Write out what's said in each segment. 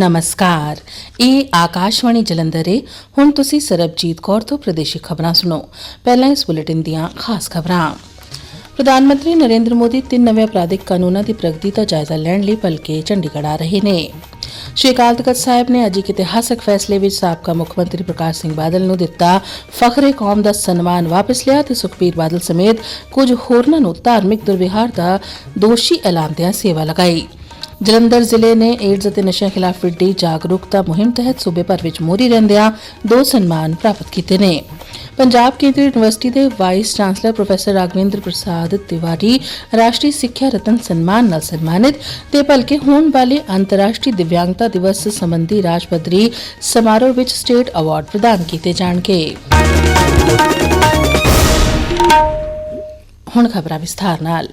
ਨਮਸਕਾਰ। ਇਹ ਆਕਾਸ਼ਵਾਣੀ ਜਲੰਧਰ ਹੈ ਹੁਣ ਤੁਸੀਂ ਸਰਬਜੀਤ ਕੌਰ ਤੋਂ ਪ੍ਰਦੇਸ਼ੀ ਖਬਰਾਂ ਸੁਣੋ। ਪਹਿਲਾਂ ਇਸ ਬੁਲੇਟਿਨ ਦੀਆਂ ਖਾਸ ਖਬਰਾਂ। ਪ੍ਰਧਾਨ ਮੰਤਰੀ ਨਰਿੰਦਰ ਮੋਦੀ ਤਿੰਨ ਨਵੇਂ ਅਪਰਾਧਿਕ ਕਾਨੂੰਨਾਂ ਦੀ ਪ੍ਰਗਤੀ ਦਾ ਜਾਇਜ਼ਾ ਲੈਣ ਲਈ ਭਲਕੇ ਚੰਡੀਗੜ੍ਹ ਆ ਰਹੇ ਨੇ। ਸ਼੍ਰੀ ਅਕਾਲ ਤਖਤ ਸਾਹਿਬ ਨੇ ਅੱਜ ਇੱਕ ਇਤਿਹਾਸਕ ਫੈਸਲੇ ਵਿੱਚ ਸਾਬਕਾ ਮੁੱਖ ਮੰਤਰੀ ਪ੍ਰਕਾਸ਼ ਸਿੰਘ ਬਾਦਲ ਨੂੰ ਦਿੱਤਾ ਫਖਰੇ ਕੌਮ ਦਾ ਸਨਮਾਨ ਵਾਪਸ ਲਿਆ ਤੇ ਸੁਖਬੀਰ ਬਾਦਲ ਸਮੇਤ ਕੁਝ ਹੋਰਨਾਂ ਨੂੰ ਧਾਰਮਿਕ ਦੁਰਵਿਹਾਰ ਦਾ ਦੋਸ਼ੀ ਐਲਾਨਦਿਆਂ ਸੇਵਾ ਲਗਾਈ। ਜਲੰਧਰ ਜ਼ਿਲ੍ਹੇ ਨੇ ਏਡਜ਼ ਅਤੇ ਨਸ਼ਿਆਂ ਖਿਲਾਫ ਵਿੱਢੀ ਜਾਗਰੂਕਤਾ ਮੁਹਿੰਮ ਤਹਿਤ ਸੂਬੇ ਭਰ ਵਿੱਚ ਮੋਹਰੀ ਰਹਿੰਦਿਆਂ ਦੋ ਸਨਮਾਨ ਪ੍ਰਾਪਤ ਕੀਤੇ ਨੇ। ਪੰਜਾਬ ਕੇਂਦਰੀ ਯੂਨੀਵਰਸਿਟੀ ਦੇ vice chancellor professor Ragvinder Prasad Tiwari ਰਾਸ਼ਟਰੀ ਸਿੱਖਿਆ ਰਤਨ ਸਨਮਾਨ ਨਾਲ ਸਨਮਾਨਿਤ ਤੇ ਭਲਕੇ ਹੋਣ ਵਾਲੇ ਅੰਤਰਰਾਸ਼ਟਰੀ ਦਿਵਿਆਂਗਤਾ ਦਿਵਸ ਸੰਬੰਧੀ ਰਾਜ ਪੱਧਰੀ ਸਮਾਰੋਹ ਵਿੱਚ ਸਟੇਟ ਅਵਾਰਡ ਪ੍ਰਦਾਨ ਕੀਤੇ ਜਾਣਗੇ। ਹੁਣ ਖਬਰਾਂ ਵਿਸਥਾਰ ਨਾਲ।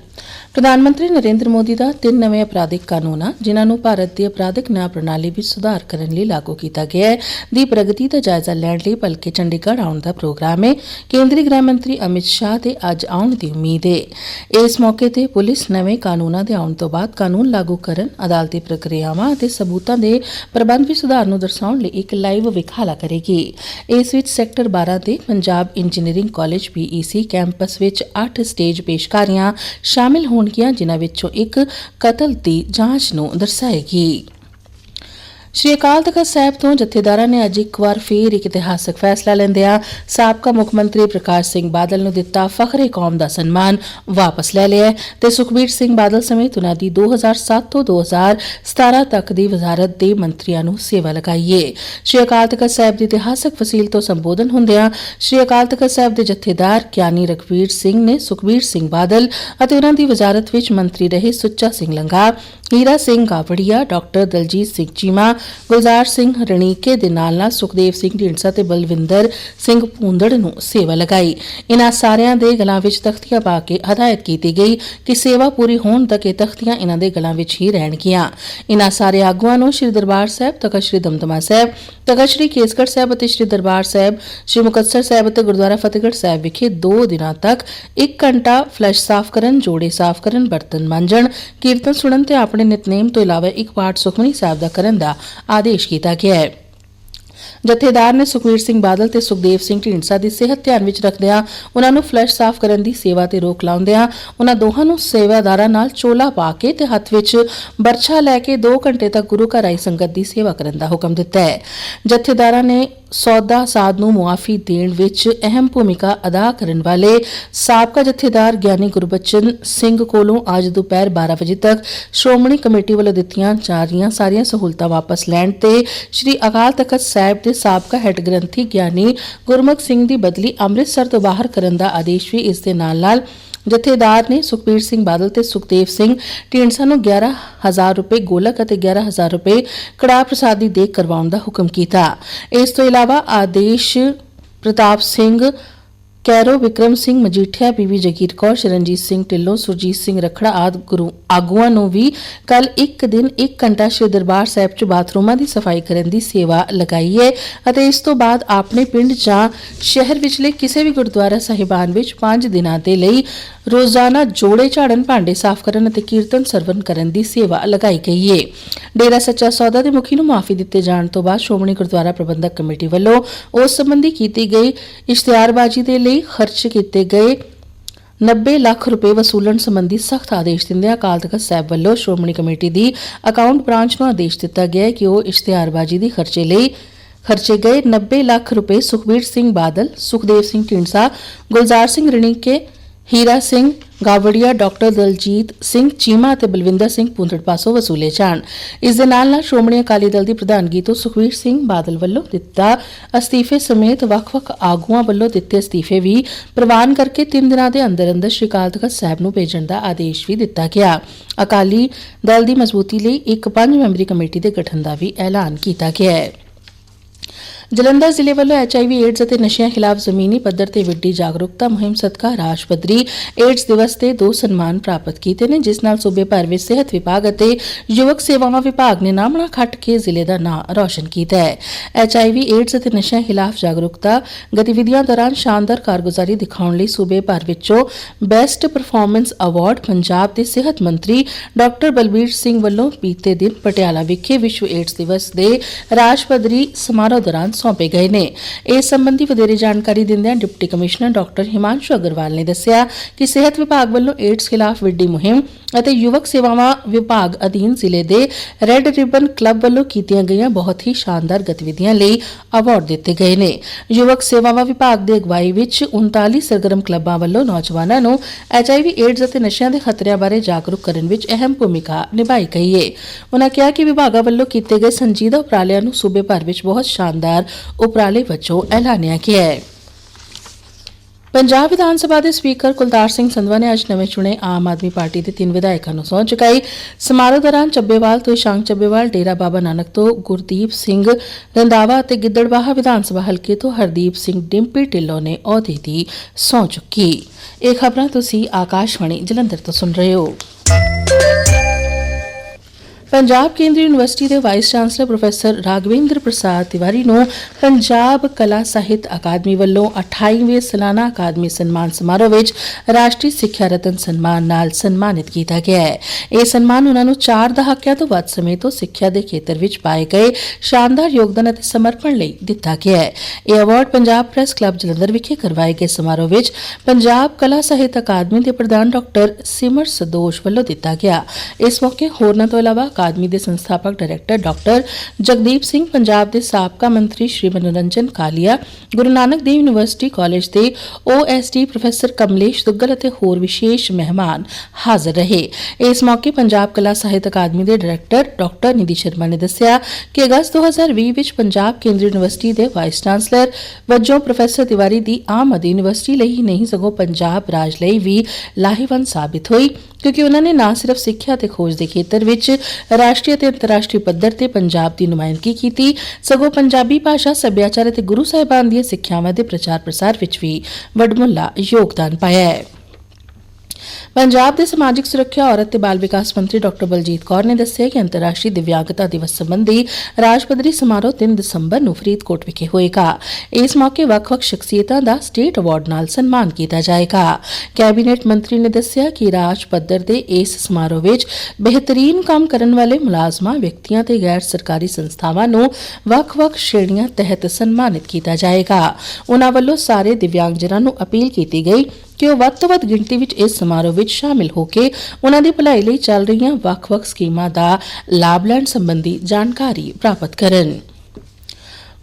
ਪ੍ਰਧਾਨ ਮੰਤਰੀ ਨਰਿੰਦਰ ਮੋਦੀ ਦਾ ਤਿੰਨ ਨਵੇਂ ਅਪਰਾਧਿਕ ਕਾਨੂੰਨਾਂ ਜਿਨ੍ਹਾਂ ਨੂੰ ਭਾਰਤ ਦੀ ਅਪਰਾਧਿਕ ਨਿਆਂ ਪ੍ਰਣਾਲੀ ਵਿੱਚ ਸੁਧਾਰ ਕਰਨ ਲਈ ਲਾਗੂ ਕੀਤਾ ਗਿਆ ਹੈ। ਦੀ ਪ੍ਰਗਤੀ ਦਾ ਜਾਇਜ਼ਾ ਲੈਣ ਲਈ ਭਲਕੇ ਚੰਡੀਗੜ੍ਹ ਆਉਣ ਦਾ ਪ੍ਰੋਗਰਾਮ ਹੈ ਕੇਂਦਰੀ ਗ੍ਰਹਿ ਮੰਤਰੀ ਅਮਿਤ ਸ਼ਾਹ ਦੇ ਅੱਜ ਆਉਣ ਦੀ ਉਮੀਦ ਹੈ ਇਸ ਮੌਕੇ ਤੇ ਪੁਲਿਸ ਨਵੇਂ ਕਾਨੂੰਨਾਂ ਦੇ ਆਉਣ ਤੋਂ ਬਾਅਦ ਕਾਨੂੰਨ ਲਾਗੂ ਕਰਨ, ਅਦਾਲਤੀ ਪ੍ਰਕਿਰਿਆਵਾਂ ਅਤੇ ਸਬੂਤਾਂ ਦੇ ਪ੍ਰਬੰਧ ਵਿੱਚ ਸੁਧਾਰ ਨੂੰ ਦਰਸਾਉਣ ਲਈ ਇੱਕ ਲਾਈਵ ਵਿਖਾਲਾ ਕਰੇਗੀ। ਇਸ ਵਿੱਚ ਸੈਕਟਰ 12 ਦੇ Punjab engineering college PEC campus ਵਿੱਚ 8 ਸਟੇਜ ਪੇਸ਼ਕਾਰੀਆਂ ਸ਼ਾਮਿਲ ਹੋਣਗੀਆਂ ਜਿਨ੍ਹਾਂ ਵਿੱਚੋਂ ਇੱਕ ਕਤਲ ਦੀ ਜਾਂਚ ਨੂੰ ਦਰਸਾਏਗੀ। ਸ਼੍ਰੀ ਅਕਾਲ ਤਖਤ ਸਾਹਿਬ ਤੋਂ ਜਥੇਦਾਰਾਂ ਨੇ ਅੱਜ ਇੱਕ ਵਾਰ ਫੇਰ ਇੱਕ ਇਤਿਹਾਸਕ ਫੈਸਲਾ ਲੈਂਦਿਆਂ ਸਾਬਕਾ ਮੁੱਖ ਮੰਤਰੀ ਪ੍ਰਕਾਸ਼ ਸਿੰਘ ਬਾਦਲ ਨੂੰ ਦਿੱਤਾ ਫਖਰੇ ਕੌਮ ਦਾ ਸਨਮਾਨ, ਵਾਪਸ ਲੈ ਲਿਆ ਹੈ ਤੇ ਸੁਖਬੀਰ ਸਿੰਘ ਬਾਦਲ ਸਮੇਤ ਉਨ੍ਹਾਂ ਦੀ 2007 ਤੋਂ 2017 ਤੱਕ ਦੀ ਵਜ਼ਾਰਤ ਦੇ ਮੰਤਰੀਆਂ ਨੂੰ ਸੇਵਾ ਲਗਾਈ ਹੈ ਸ਼੍ਰੀ ਅਕਾਲ ਤਖਤ ਸਾਹਿਬ ਦੀ ਇਤਿਹਾਸਕ ਫਸੀਲ ਤੋਂ ਸੰਬੋਧਨ ਹੁੰਦਿਆਂ ਸ਼੍ਰੀ ਅਕਾਲ ਤਖਤ ਸਾਹਿਬ ਦੇ ਜਥੇਦਾਰ ਗਿਆਨੀ ਰਘਵੀਰ ਸਿੰਘ ਨੇ ਸੁਖਬੀਰ ਸਿੰਘ ਬਾਦਲ ਅਤੇ ਉਨ੍ਹਾਂ ਦੀ ਵਜ਼ਾਰਤ ਵਿੱਚ ਮੰਤਰੀ ਰਹੇ ਸੁੱਚਾ ਸਿੰਘ ਲੰਗਾ, ਹੀਰਾ ਸਿੰਘ ਗਾਵੜੀਆ, ਡਾਕਟਰ ਦਲਜੀਤ ਸਿੰਘ ਚੀਮਾ ਗੁਲਜ਼ਾਰ ਸਿੰਘ ਰਣੀਕੇ ਦੇ ਨਾਲ ਨਾਲ ਸੁਖਦੇਵ ਸਿੰਘ ਢੀਂਡਸਾ ਤੇ ਬਲਵਿੰਦਰ ਸਿੰਘ ਪੂੰਦੜ ਨੂੰ ਸੇਵਾ ਲਗਾਈ। ਇਨ੍ਹਾਂ ਸਾਰਿਆਂ ਦੇ ਗਲਾਂ ਵਿੱਚ ਤਖਤੀਆਂ ਪਾ ਕੇ ਹਦਾਇਤ ਕੀਤੀ ਗਈ ਕਿ ਸੇਵਾ ਪੂਰੀ ਹੋਣ ਤੱਕ ਇਹ ਤਖਤੀਆਂ ਇਹਨਾਂ ਦੇ ਗਲਾਂ ਵਿੱਚ ਹੀ ਰਹਿਣਗੀਆਂ। ਇਨ੍ਹਾਂ ਸਾਰੇ ਆਗੂਆਂ ਨੂੰ ਸ੍ਰੀ ਦਰਬਾਰ ਸਾਹਿਬ ਤਖਤ ਸ੍ਰੀ ਦਮਦਮਾ ਸਾਹਿਬ, ਤਖਤ ਸ੍ਰੀ ਕੇਸਗੜ੍ਹ ਸਾਹਿਬ ਅਤੇ ਸ੍ਰੀ ਦਰਬਾਰ ਸਾਹਿਬ, ਸ੍ਰੀ ਮੁਕਤਸਰ ਸਾਹਿਬ ਅਤੇ ਗੁਰਦੁਆਰਾ ਫਤਿਹਗੜ੍ਹ ਸਾਹਿਬ ਵਿਖੇ 2 ਦਿਨਾਂ ਤੱਕ 1 ਘੰਟਾ ਫਲੈਸ਼ ਸਾਫ਼ ਕਰਨ, ਜੋੜੇ ਸਾਫ਼ ਕਰਨ, ਬਰਤਨ ਮਾਂਜਣ, ਕੀਰਤਨ ਸੁਣਨ ਤੇ ਆਪਣੇ ਨਿਤਨੇਮ ਤੋਂ ਇਲਾਵਾ ਇੱਕ ਪਾਠ ਸੁਖਮਨੀ ਸਾਹਿਬ ਦਾ ਕਰਨ ਦਾ ਆਦੇਸ਼ ਕੀਤਾ ਗਿਆ ਹੈ। ਜਥੇਦਾਰ ਨੇ ਸੁਖਵੀਰ ਸਿੰਘ ਬਾਦਲ ਤੇ ਸੁਖਦੇਵ ਸਿੰਘ ਢੀਂਡਸਾ ਦੀ ਸਿਹਤ ਧਿਆਨ ਵਿੱਚ ਰੱਖਦਿਆਂ ਉਹਨਾਂ ਨੂੰ ਫਲੈਸ਼ ਸਾਫ਼ ਕਰਨ ਦੀ ਸੇਵਾ ਤੇ ਰੋਕ ਲਾਉਂਦਿਆਂ ਉਹਨਾਂ ਦੋਹਾਂ ਨੂੰ ਸੇਵਾਦਾਰਾਂ ਨਾਲ ਚੋਲਾ ਪਾ ਕੇ ਤੇ ਹੱਥ ਵਿੱਚ ਬਰਛਾ ਲੈ ਕੇ 2 ਘੰਟੇ ਤੱਕ ਗੁਰੂ ਘਰ ਆਈ ਸੰਗਤ ਦੀ ਸੇਵਾ ਕਰਨ ਦਾ ਹੁਕਮ ਦਿੱਤਾ ਹੈ। ਜਥੇਦਾਰਾਂ ਨੇ ਸੌਦਾ ਸਾਧ ਨੂੰ ਮੁਆਫੀ ਦੇਣ ਵਿੱਚ ਅਹਿਮ ਭੂਮਿਕਾ ਅਦਾ ਕਰਨ ਵਾਲੇ ਸਾਬਕਾ ਜਥੇਦਾਰ ਗਿਆਨੀ ਗੁਰਬਚਨ ਸਿੰਘ ਕੋਲੋਂ ਅੱਜ ਦੁਪਹਿਰ 12 ਵਜੇ ਤੱਕ ਸ਼੍ਰੋਮਣੀ ਕਮੇਟੀ ਵੱਲੋਂ ਦਿੱਤੀਆਂ ਜਾ ਰਹੀਆਂ ਸਾਰੀਆਂ ਸਹੂਲਤਾਂ ਵਾਪਸ ਲੈਣ ਤੇ ਸ੍ਰੀ ਅਕਾਲ ਤਖਤ ਸਾਹਿਬ ਦੇ ਸਾਬਕਾ ਹੈੱਡ ਗ੍ਰੰਥੀ ਗਿਆਨੀ ਗੁਰਮੁਖ ਸਿੰਘ ਦੀ ਬਦਲੀ ਅੰਮ੍ਰਿਤਸਰ ਤੋਂ ਬਾਹਰ ਕਰਨ ਦਾ ਆਦੇਸ਼ ਵੀ ਇਸ ਦੇ ਨਾਲ-ਨਾਲ ਜਥੇਦਾਰ ਨੇ ਸੁਖਬੀਰ ਸਿੰਘ ਬਾਦਲ ਤੇ ਸੁਖਦੇਵ ਸਿੰਘ ਢੀਂਡਸਾ ਨੂੰ 11000 ਰੁਪਏ ਗੋਲਕ ਅਤੇ 11000 ਰੁਪਏ ਕੜਾ ਪ੍ਰਸਾਦੀ ਦੇ ਕਰਵਾਉਣ ਦਾ ਹੁਕਮ ਕੀਤਾ। ਇਸ ਤੋਂ ਇਲਾਵਾ ਆਦੇਸ਼ ਪ੍ਰਤਾਪ ਸਿੰਘ ਕੈਰੋ, ਵਿਕਰਮ ਸਿੰਘ ਮਜੀਠੀਆ, ਬੀਬੀ ਜਗੀਰ ਕੌਰ, ਸ਼ਰਨਜੀਤ ਸਿੰਘ ਢਿੱਲੋਂ, ਸੁਰਜੀਤ ਸਿੰਘ ਰਖੜਾ ਆਦ ਗੁਰੂ ਆਗੂਆਂ ਨੂੰ ਵੀ ਕੱਲ ਇੱਕ ਦਿਨ 1 ਘੰਟਾ ਸ਼੍ਰੀ ਦਰਬਾਰ ਸਾਹਿਬ 'ਚ ਬਾਥਰੂਮਾਂ ਦੀ ਸਫ਼ਾਈ ਕਰਨ ਦੀ ਸੇਵਾ ਲਗਾਈ ਹੈ ਅਤੇ ਇਸ ਤੋਂ ਬਾਅਦ ਆਪਣੇ ਪਿੰਡ ਜਾਂ ਸ਼ਹਿਰ ਵਿਚਲੇ ਕਿਸੇ ਵੀ ਗੁਰਦੁਆਰਾ ਸਾਹਿਬਾਨ ਵਿੱਚ 5 ਦਿਨਾਂ ਦੇ ਲਈ ਰੋਜ਼ਾਨਾ ਜੋੜੇ ਝਾੜਨ, ਭਾਂਡੇ ਸਾਫ਼ ਕਰਨ ਅਤੇ ਕੀਰਤਨ ਸਰਵਨ ਕਰਨ ਦੀ ਸੇਵਾ ਲਗਾਈ ਗਈ ਹੈ ਡੇਰਾ ਸੱਚਾ ਸੌਦਾ ਦੇ ਮੁਖੀ ਨੂੰ ਮਾਫੀ ਦਿੱਤੇ ਜਾਣ ਤੋਂ ਬਾਅਦ ਸ਼੍ਰੋਮਣੀ ਗੁਰਦੁਆਰਾ ਪ੍ਰਬੰਧਕ ਕਮੇਟੀ ਵੱਲੋਂ ਉਸ ਸੰਬੰਧੀ ਕੀਤੀ ਗਈ ਇਸ਼ਤਿਹਾਰਬਾਜ਼ੀ ਦੇ ਲਈ ਖਰਚ ਕੀਤੇ ਗਏ। 90 ਲੱਖ ਰੁਪਏ ਵਸੂਲਣ ਸੰਬੰਧੀ ਸਖਤ ਆਦੇਸ਼ ਦਿੰਦਿਆਂ ਅਕਾਲ ਤਖਤ ਸਾਹਿਬ ਵੱਲੋਂ ਸ਼੍ਰੋਮਣੀ ਕਮੇਟੀ ਦੀ ਅਕਾਊਂਟ ਬ੍ਰਾਂਚ ਨੂੰ ਆਦੇਸ਼ ਦਿੱਤਾ ਗਿਆ ਹੈ ਕਿ ਉਹ ਇਸ਼ਤਿਹਾਰਬਾਜ਼ੀ ਦੀ ਖਰਚੇ ਲਈ ਖਰਚੇ ਗਏ। 90 ਲੱਖ ਰੁਪਏ ਸੁਖਬੀਰ ਸਿੰਘ ਬਾਦਲ, ਸੁਖਦੇਵ ਸਿੰਘ ਢੀਂਡਸਾ, ਗੁਲਜ਼ਾਰ ਸਿੰਘ ਰਣੀਕੇ ਹੀਰਾ ਸਿੰਘ, ਗਾਵੜੀਆ ਡਾਕਟਰ ਦਲਜੀਤ ਸਿੰਘ, ਚੀਮਾ ਅਤੇ ਬਲਵਿੰਦਰ ਸਿੰਘ ਪੁੰਦੜ ਪਾਸੋਂ ਵਸੂਲੇ ਜਾਣ। ਇਸ ਦੇ ਨਾਲ ਨਾਲ ਸ਼੍ਰੋਮਣੀ ਅਕਾਲੀ ਦਲ ਦੀ ਪ੍ਰਧਾਨਗੀ ਤੋਂ ਸੁਖਵੀਰ ਸਿੰਘ ਬਾਦਲ ਵੱਲੋਂ ਦਿੱਤਾ ਅਸਤੀਫੇ ਸਮੇਤ ਵੱਖ-ਵੱਖ ਆਗੂਆਂ ਵੱਲੋਂ ਦਿੱਤੇ ਅਸਤੀਫੇ ਵੀ ਪ੍ਰਵਾਨ ਕਰਕੇ 3 ਦਿਨਾਂ ਦੇ ਅੰਦਰ ਅੰਦਰ ਸ਼੍ਰੀ ਅਕਾਲ ਤਖਤ ਸਾਹਿਬ ਨੂੰ ਭੇਜਣ ਦਾ ਆਦੇਸ਼ ਵੀ ਦਿੱਤਾ ਗਿਆ। ਅਕਾਲੀ ਦਲ ਦੀ ਮਜ਼ਬੂਤੀ ਲਈ ਇੱਕ ਪੰਜ ਮੈਂਬਰੀ ਕਮੇਟੀ ਦੇ ਗਠਨ ਦਾ ਵੀ ਐਲਾਨ ਕੀਤਾ ਗਿਆ ਹੈ। ਜਲੰਧਰ ਜ਼ਿਲ੍ਹੇ ਵੱਲੋਂ ਐਚਆਈਵੀ ਏਡਜ਼ ਅਤੇ ਨਸ਼ਿਆਂ ਖਿਲਾਫ ਜ਼ਮੀਨੀ ਪੱਧਰ ਤੇ ਵਿੱਢੀ ਜਾਗਰੂਕਤਾ ਮੁਹਿੰਮ ਸਦਕਾ ਰਾਸ਼ਟਰਪਤੀ ਏਡਜ਼ ਦਿਵਸ ਤੇ ਦੋ ਸਨਮਾਨ ਪ੍ਰਾਪਤ ਕੀਤੇ ਨੇ, ਜਿਸ ਨਾਲ ਸੂਬੇ ਭਰ ਵਿੱਚ ਸਿਹਤ ਵਿਭਾਗ ਅਤੇ ਯੁਵਕ ਸੇਵਾਵਾਂ ਵਿਭਾਗ ਨੇ ਨਾਮਣਾ ਖੱਟ ਕੇ ਜ਼ਿਲ੍ਹੇ ਦਾ ਨਾਂ ਰੌਸ਼ਨ ਕੀਤਾ ਹੈ। ਐਚਆਈਵੀ ਏਡਜ਼ ਅਤੇ ਨਸ਼ਿਆਂ ਖਿਲਾਫ ਜਾਗਰੂਕਤਾ ਗਤੀਵਿਧੀਆਂ ਦੌਰਾਨ ਸ਼ਾਨਦਾਰ ਕਾਰਗੁਜ਼ਾਰੀ ਦਿਖਾਉਣ ਲਈ ਸੂਬੇ ਭਰ ਵਿੱਚੋਂ ਬੈਸਟ ਪਰਫਾਰਮੈਂਸ ਅਵਾਰਡ ਪੰਜਾਬ ਦੇ ਸਿਹਤ ਮੰਤਰੀ ਡਾਕਟਰ ਬਲਬੀਰ ਸਿੰਘ ਵੱਲੋਂ ਬੀਤੇ ਦਿਨ ਪਟਿਆਲਾ ਵਿਖੇ ਵਿਸ਼ਵ ਏਡਜ਼ ਦਿਵਸ ਦੇ ਰਾਜ ਪੱਧਰੀ ਸਮਾਰੋਹ ਦੌਰਾਨ ਸੌਂਪੇ ਗਏ ਨੇ। ਇਸ ਸੰਬੰਧੀ ਵਧੇਰੇ ਜਾਣਕਾਰੀ ਦਿੰਦਿਆਂ deputy commissioner doctor Himanshu Agarwal ਨੇ ਦੱਸਿਆ ਕਿ ਸਿਹਤ ਵਿਭਾਗ ਵੱਲੋਂ ਏਡਸ ਖਿਲਾਫ ਵਿੱਢੀ ਮੁਹਿੰਮ ਅਤੇ ਯੁਵਕ ਸੇਵਾਵਾਂ ਵਿਭਾਗ ਅਧੀਨ ਜ਼ਿਲ੍ਹੇ ਦੇ ਰੈੱਡ ਰਿਬਨ ਕਲੱਬ ਵੱਲੋਂ ਕੀਤੀਆਂ ਗਈਆਂ ਬਹੁਤ ਹੀ ਸ਼ਾਨਦਾਰ ਗਤੀਵਿਧੀਆਂ ਲਈ ਅਵਾਰਡ ਦਿੱਤੇ ਗਏ ਨੇ। ਯੁਵਕ ਸੇਵਾਵਾਂ ਵਿਭਾਗ ਦੇ ਅਗਵਾਈ ਵਿੱਚ 39 ਸਰਗਰਮ ਕਲੱਬਾਂ ਵੱਲੋਂ ਨੌਜਵਾਨਾਂ ਨੂੰ ਐਚਆਈਵੀ ਏਡਜ਼ ਅਤੇ ਨਸ਼ਿਆਂ ਦੇ ਖਤਰਿਆਂ ਬਾਰੇ ਜਾਗਰੂਕ ਕਰਨ ਵਿੱਚ ਅਹਿਮ ਭੂਮਿਕਾ ਨਿਭਾਈ ਗਈ ਹੈ ਉਨ੍ਹਾਂ ਕਿਹਾ ਕਿ ਵਿਭਾਗਾਂ ਵੱਲੋਂ ਕੀਤੇ ਗਏ ਸੰਜੀਦਾ ਉਪਰਾਲਿਆਂ ਨੂੰ ਸੂਬੇ ਭਰ ਵਿੱਚ ਬਹੁਤ ਸ਼ਾਨਦਾਰ ਉਪਰਾਲੇ ਵਜੋਂ ਐਲਾਨਿਆ ਗਿਆ ਹੈ। ਪੰਜਾਬ ਵਿਧਾਨ ਸਭਾ ਦੇ ਸਪੀਕਰ ਕੁਲਤਾਰ ਸਿੰਘ ਸੰਧਵਾ ਨੇ ਅੱਜ ਨਵੇਂ ਚੁਣੇ ਆਮ ਆਦਮੀ ਪਾਰਟੀ ਦੇ ਤਿੰਨ ਵਿਧਾਇਕਾਂ ਨੂੰ ਸਹੁੰ ਚੁਕਾਈ। ਸਮਾਰੋਹ ਦੌਰਾਨ ਚੱਬੇਵਾਲ ਤੋਂ ਸ਼ਾਂਗ ਚੱਬੇਵਾਲ, ਡੇਰਾ ਬਾਬਾ ਨਾਨਕ ਤੋਂ ਗੁਰਦੀਪ ਸਿੰਘ ਰੰਦਾਵਾ ਅਤੇ ਗਿੱਦੜਬਾਹਾ ਵਿਧਾਨ ਸਭਾ ਹਲਕੇ ਤੋਂ ਹਰਦੀਪ ਸਿੰਘ ਡਿੰਪੀ ਢਿੱਲੋਂ ਨੇ ਅਹੁਦੇ ਦੀ ਸਹੁੰ ਚੁੱਕੀ। ਇਹ ਖਬਰਾਂ ਤੁਸੀਂ ਆਕਾਸ਼ਵਾਣੀ ਜਲੰਧਰ ਤੋਂ ਸੁਣ ਰਹੇ ਹੋ। ਪੰਜਾਬ ਕੇਂਦਰੀ ਯੂਨੀਵਰਸਿਟੀ ਦੇ vice chancellor professor Raghavendra Prasad Tiwari ਨੂੰ ਪੰਜਾਬ ਕਲਾ ਸਾਹਿਤ ਅਕਾਦਮੀ ਵੱਲੋਂ 28ਵੇਂ ਸਾਲਾਨਾ ਅਕਾਦਮੀ ਸਨਮਾਨ ਸਮਾਰੋਹ ਵਿੱਚ ਰਾਸ਼ਟਰੀ ਸਿੱਖਿਆ ਰਤਨ ਸਨਮਾਨ ਨਾਲ ਸਨਮਾਨਿਤ ਕੀਤਾ ਗਿਆ ਹੈ। ਇਹ ਸਨਮਾਨ ਉਹਨਾਂ ਨੂੰ 4 ਦਹਾਕਿਆਂ ਤੋਂ ਵੱਧ ਸਮੇਂ ਤੋਂ ਸਿੱਖਿਆ ਦੇ ਖੇਤਰ ਵਿੱਚ ਪਾਏ ਗਏ ਸ਼ਾਨਦਾਰ ਯੋਗਦਾਨ ਅਤੇ ਸਮਰਪਣ ਲਈ ਦਿੱਤਾ ਗਿਆ ਹੈ। ਇਹ award Punjab press club Jalandhar ਵਿਖੇ ਕਰਵਾਏ ਗਏ ਸਮਾਰੋਹ ਵਿੱਚ ਪੰਜਾਬ ਕਲਾ ਸਾਹਿਤ ਅਕਾਦਮੀ ਦੇ ਪ੍ਰਧਾਨ ਡਾਕਟਰ ਸਿਮਰ ਸਦੋਸ਼ ਵੱਲੋਂ ਦਿੱਤਾ ਗਿਆ। ਇਸ ਮੌਕੇ ਹੋਰਨਾਂ ਤੋਂ ਇਲਾਵਾ ਅਕਾਦਮੀ ਦੇ ਸੰਸਥਾਪਕ ਡਾਇਰੈਕਟਰ ਡਾਕਟਰ ਜਗਦੀਪ ਸਿੰਘ, ਪੰਜਾਬ ਦੇ ਸਾਬਕਾ ਮੰਤਰੀ ਸ਼੍ਰੀ ਮਨੋਰੰਜਨ ਕਾਲੀਆ, ਗੁਰੂ ਨਾਨਕ ਦੇਵ ਯੂਨੀਵਰਸਿਟੀ ਕਾਲਜ ਦੇ ਓਐਸਡੀ ਪ੍ਰੋਫੈਸਰ ਕਮਲੇਸ਼ ਦੁੱਗਲ ਅਤੇ ਹੋਰ ਵਿਸ਼ੇਸ਼ ਮਹਿਮਾਨ ਹਾਜ਼ਰ ਰਹੇ। ਇਸ ਮੌਕੇ ਪੰਜਾਬ ਕਲਾ ਸਾਹਿਤ ਅਕਾਦਮੀ ਦੇ ਡਾਇਰੈਕਟਰ ਡਾਕਟਰ ਨਿਧੀ ਸ਼ਰਮਾ ਨੇ ਦੱਸਿਆ ਕਿ ਅਗਸਤ 2020 ਵਿੱਚ ਪੰਜਾਬ ਕੇਂਦਰੀ ਯੂਨੀਵਰਸਿਟੀ ਦੇ ਵਾਈਸ ਚਾਂਸਲਰ ਵਜੋਂ ਪ੍ਰੋਫੈਸਰ ਤਿਵਾਰੀ ਦੀ ਆਮਦ ਯੂਨੀਵਰਸਿਟੀ ਲਈ ਹੀ ਨਹੀਂ, ਸਗੋਂ ਪੰਜਾਬ ਰਾਜ ਲਈ ਵੀ ਲਾਹੇਵੰਦ ਸਾਬਿਤ ਹੋਈ, ਕਿਉਂਕਿ ਉਹਨਾਂ ਨੇ ਨਾ ਸਿਰਫ ਸਿੱਖਿਆ ਤੇ ਖੋਜ ਦੇ ਖੇਤਰ ਵਿੱਚ ਰਾਸ਼ਟਰੀ ਅਤੇ ਅੰਤਰਰਾਸ਼ਟਰੀ ਪੱਧਰ ਤੇ ਪੰਜਾਬ ਦੀ ਨੁਮਾਇੰਦਗੀ ਕੀਤੀ। ਸਗੋਂ ਪੰਜਾਬੀ ਭਾਸ਼ਾ, ਸੱਭਿਆਚਾਰ ਅਤੇ ਗੁਰੂ ਸਾਹਿਬਾਨ ਦੀਆਂ ਸਿੱਖਿਆਵਾਂ ਦੇ ਪ੍ਰਚਾਰ ਪ੍ਰਸਾਰ ਵਿੱਚ ਵੀ ਵੱਡਮੁੱਲਾ ਯੋਗਦਾਨ ਪਾਇਆ ਹੈ। ਪੰਜਾਬ ਦੇ ਸਮਾਜਿਕ ਸੁਰੱਖਿਆ, ਔਰਤ ਤੇ ਬਾਲ ਵਿਕਾਸ ਮੰਤਰੀ ਡਾਕਟਰ ਬਲਜੀਤ ਕੌਰ ਨੇ ਦੱਸਿਆ ਕਿ ਅੰਤਰਰਾਸ਼ਟਰੀ ਦਿਵਿਆਂਗਤਾ ਦਿਵਸ ਸੰਬੰਧੀ ਰਾਜ ਪੱਧਰੀ ਸਮਾਰੋਹ 3 ਦਸੰਬਰ ਨੂੰ ਫਰੀਦਕੋਟ ਵਿਖੇ ਹੋਏਗਾ। ਇਸ ਮੌਕੇ ਵੱਖ-ਵੱਖ ਸ਼ਖਸੀਅਤਾਂ ਦਾ ਸਟੇਟ ਅਵਾਰਡ ਨਾਲ ਸਨਮਾਨ ਕੀਤਾ ਜਾਏਗਾ। ਕੈਬਨਿਟ ਮੰਤਰੀ ਨੇ ਦੱਸਿਆ ਕਿ ਰਾਜ ਪੱਧਰ ਦੇ ਇਸ ਸਮਾਰੋਹ ਵਿੱਚ ਬਿਹਤਰੀਨ ਕੰਮ ਕਰਨ ਵਾਲੇ ਮੁਲਾਜ਼ਮਾਂ, ਵਿਅਕਤੀਆਂ ਤੇ ਗੈਰ ਸਰਕਾਰੀ ਸੰਸਥਾਵਾਂ ਨੂੰ ਵੱਖ-ਵੱਖ ਸ਼੍ਰੇਣੀਆਂ ਤਹਿਤ ਸਨਮਾਨਿਤ ਕੀਤਾ ਜਾਏਗਾ। ਉਹਨਾਂ ਵੱਲੋਂ ਸਾਰੇ ਦਿਵਿਆਂਗਜਨਾਂ ਨੂੰ ਅਪੀਲ ਕੀਤੀ ਗਈ ਕਿ ਉਹ ਵੱਧ ਤੋਂ ਵੱਧ ਗਿਣਤੀ ਵਿੱਚ ਇਸ ਸਮਾਰੋਹ ਵਿੱਚ ਸ਼ਾਮਿਲ ਹੋ ਕੇ ਉਹਨਾਂ ਦੀ ਭਲਾਈ ਲਈ ਚੱਲ ਰਹੀਆਂ ਵੱਖ-ਵੱਖ ਸਕੀਮਾਂ ਦਾ ਲਾਭ ਲੈਣ ਸੰਬੰਧੀ ਜਾਣਕਾਰੀ ਪ੍ਰਾਪਤ ਕਰਨ।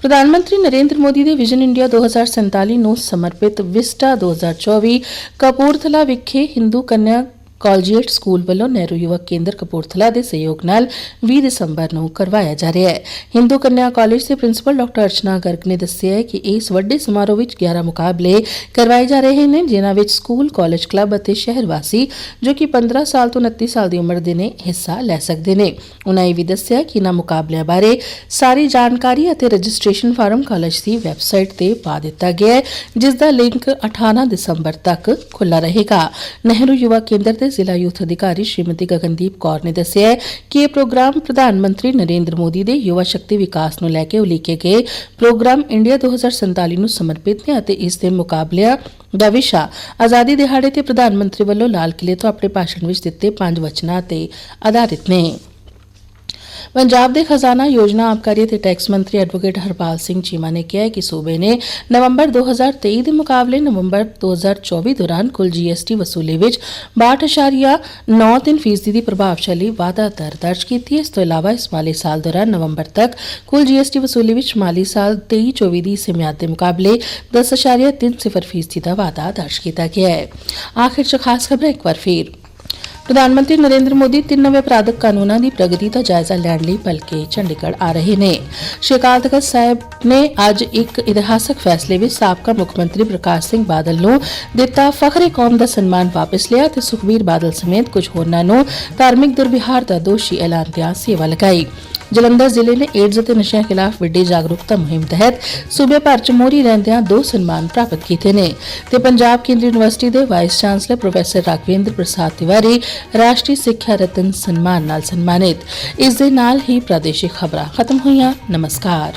ਪ੍ਰਧਾਨ ਮੰਤਰੀ ਨਰਿੰਦਰ ਮੋਦੀ ਦੇ ਵਿਜ਼ਨ ਇੰਡੀਆ 2047 ਨੂੰ ਸਮਰਪਿਤ ਵਿਸਟਾ 2024 ਕਪੂਰਥਲਾ ਵਿਖੇ ਹਿੰਦੂ ਕੰਨਿਆ ਕਾਲਜੀਏਟ ਸਕੂਲ ਵੱਲੋਂ ਨਹਿਰੂ ਯੁਵਾ ਕੇਂਦਰ ਕਪੂਰਥਲਾ ਦੇ ਸਹਿਯੋਗ ਨਾਲ 20 ਦਸੰਬਰ ਨੂੰ ਕਰਵਾਇਆ ਜਾ ਰਿਹਾ ਹੈ। ਹਿੰਦੂ ਕੰਨਿਆ ਕਾਲਜ ਦੇ ਪ੍ਰਿੰਸੀਪਲ ਡਾਕਟਰ ਅਰਚਨਾ ਗਰਗ ਨੇ ਦੱਸਿਆ ਹੈ ਕਿ ਇਸ ਵੱਡੇ ਸਮਾਰੋਹ ਵਿੱਚ 11 ਮੁਕਾਬਲੇ ਕਰਵਾਏ ਜਾ ਰਹੇ ਨੇ, ਜਿਨ੍ਹਾਂ ਵਿੱਚ ਸਕੂਲ, ਕਾਲਜ ਕਲੱਬ ਅਤੇ ਸ਼ਹਿਰ ਵਾਸੀ ਜੋ ਕਿ 15 ਸਾਲ ਤੋਂ 29 ਸਾਲ ਦੀ ਉਮਰ ਦੇ ਨੇ, ਹਿੱਸਾ ਲੈ ਸਕਦੇ ਨੇ। ਉਨ੍ਹਾਂ ਇਹ ਵੀ ਦੱਸਿਆ ਕਿ ਇਹਨਾਂ ਮੁਕਾਬਲਿਆਂ ਬਾਰੇ ਸਾਰੀ ਜਾਣਕਾਰੀ ਅਤੇ ਰਜਿਸਟ੍ਰੇਸ਼ਨ ਫਾਰਮ ਕਾਲਜ ਦੀ ਵੈਬਸਾਈਟ ਤੇ ਪਾ ਦਿੱਤਾ ਗਿਆ ਹੈ, ਜਿਸ ਦਾ ਲਿੰਕ 18 ਦਸੰਬਰ ਤੱਕ ਖੁੱਲ੍ਹਾ ਰਹੇਗਾ। ਨਹਿਰੂ ਯੁਵਾ ਕੇਂਦਰ ਦੇ ਜ਼ਿਲ੍ਹਾ ਯੂਥ ਅਧਿਕਾਰੀ ਸ਼੍ਰੀਮਤੀ ਗਗਨਦੀਪ ਕੌਰ ਨੇ ਦੱਸਿਆ ਕਿ ਇਹ ਪ੍ਰੋਗਰਾਮ ਪ੍ਰਧਾਨ ਮੰਤਰੀ ਨਰਿੰਦਰ ਮੋਦੀ ਦੇ ਯੁਵਾ ਸ਼ਕਤੀ ਵਿਕਾਸ ਨੂੰ ਲੈ ਕੇ ਉਲੀਕੇ ਗਏ। ਪ੍ਰੋਗਰਾਮ ਇੰਡੀਆ 2047 ਨੂੰ ਸਮਰਪਿਤ ਨੇ ਅਤੇ ਇਸ ਦੇ ਮੁਕਾਬਲਿਆਂ ਦਾ ਵਿਸ਼ਾ ਆਜ਼ਾਦੀ ਦਿਹਾੜੇ ਤੇ ਪ੍ਰਧਾਨ ਮੰਤਰੀ ਵੱਲੋਂ ਲਾਲ ਕਿਲੇ ਤੋਂ ਆਪਣੇ ਭਾਸ਼ਣ ਵਿੱਚ ਦਿੱਤੇ ਪੰਜ ਵਚਨਾਂ ਤੇ ਆਧਾਰਿਤ ਨੇ। ਪੰਜਾਬ ਦੇ ਖਜ਼ਾਨਾ ਯੋਜਨਾ ਆਬਕਾਰੀ ਅਤੇ ਟੈਕਸ ਮੰਤਰੀ ਐਡਵੋਕੇਟ ਹਰਪਾਲ ਸਿੰਘ ਚੀਮਾ ਨੇ ਕਿਹਾ ਕਿ ਸੂਬੇ ਨੇ ਨਵੰਬਰ 2023 ਦੇ ਮੁਕਾਬਲੇ ਨਵੰਬਰ 2024 ਦੌਰਾਨ ਕੁੱਲ ਜੀਐਸਟੀ ਵਸੂਲੀ ਵਿੱਚ 62.93% ਫੀਸਦੀ ਦੀ ਪ੍ਰਭਾਵਸ਼ਾਲੀ ਵਾਧਾ ਦਰ ਦਰਜ ਕੀਤੀ ਹੈ। ਇਸ ਤੋਂ ਇਲਾਵਾ ਇਸ ਮਾਲੀ ਸਾਲ ਦੌਰਾਨ ਨਵੰਬਰ ਤੱਕ ਕੁੱਲ ਜੀਐਸਟੀ ਵਸੂਲੀ ਵਿੱਚ ਮਾਲੀ ਸਾਲ 23-24 ਦੀ ਇਸੇ ਦੇ ਮੁਕਾਬਲੇ 10.30% ਫੀਸਦੀ ਦਾ ਵਾਧਾ ਦਰਜ ਕੀਤਾ ਗਿਆ ਹੈ। ਆਖਿਰ ਚ ਖਾਸ ਖਬਰ ਇੱਕ ਵਾਰ ਫੇਰ। ਪ੍ਰਧਾਨ ਮੰਤਰੀ ਨਰਿੰਦਰ ਮੋਦੀ ਤਿੰਨ ਨਵੇਂ ਅਪਰਾਧਿਕ ਕਾਨੂੰਨਾਂ ਦੀ ਪ੍ਰਗਤੀ ਦਾ ਜਾਇਜ਼ਾ ਲੈਣ ਲਈ ਭਲਕੇ ਚੰਡੀਗੜ੍ਹ ਆ ਰਹੇ ਨੇ। ਸ਼੍ਰੀ ਅਕਾਲ ਤਖਤ ਸਾਹਿਬ ਨੇ ਅੱਜ ਇੱਕ ਇਤਿਹਾਸਕ ਫੈਸਲੇ ਵਿੱਚ ਸਾਬਕਾ ਮੁੱਖ ਮੰਤਰੀ ਪ੍ਰਕਾਸ਼ ਸਿੰਘ ਬਾਦਲ ਨੂੰ ਦਿੱਤਾ ਫਖਰੇ ਕੌਮ ਦਾ ਸਨਮਾਨ ਵਾਪਸ ਲਿਆ ਤੇ ਸੁਖਬੀਰ ਬਾਦਲ ਸਮੇਤ ਕੁਝ ਹੋਰਨਾਂ ਨੂੰ ਧਾਰਮਿਕ ਦੁਰਵਿਹਾਰ ਦਾ ਦੋਸ਼ੀ ਐਲਾਨਦਿਆਂ ਸੇਵਾ ਲਗਾਈ। ਜਲੰਧਰ ਜ਼ਿਲ੍ਹੇ ਨੇ ਏਡਜ਼ ਅਤੇ ਨਸ਼ਿਆਂ ਖਿਲਾਫ ਵੱਡੀ ਜਾਗਰੂਕਤਾ ਮੁਹਿੰਮ ਤਹਿਤ ਸੂਬੇ ਭਰ ਚ ਮੋਹਰੀ ਰਹਿੰਦਿਆਂ ਦੋ ਸਨਮਾਨ ਪ੍ਰਾਪਤ ਕੀਤੇ ਨੇ ਤੇ ਪੰਜਾਬ ਕੇਂਦਰੀ ਯੂਨੀਵਰਸਿਟੀ ਦੇ vice chancellor professor Raghavendra Prasad Tiwari ਰਾਸ਼ਟਰੀ ਸਿੱਖਿਆ ਰਤਨ ਸਨਮਾਨ ਨਾਲ ਸਨਮਾਨਿਤ। ਇਸ ਦੇ ਨਾਲ ਹੀ ਪ੍ਰਾਦੇਸ਼ਿਕ ਖਬਰਾਂ ਖਤਮ ਹੋਈਆਂ। ਨਮਸਕਾਰ।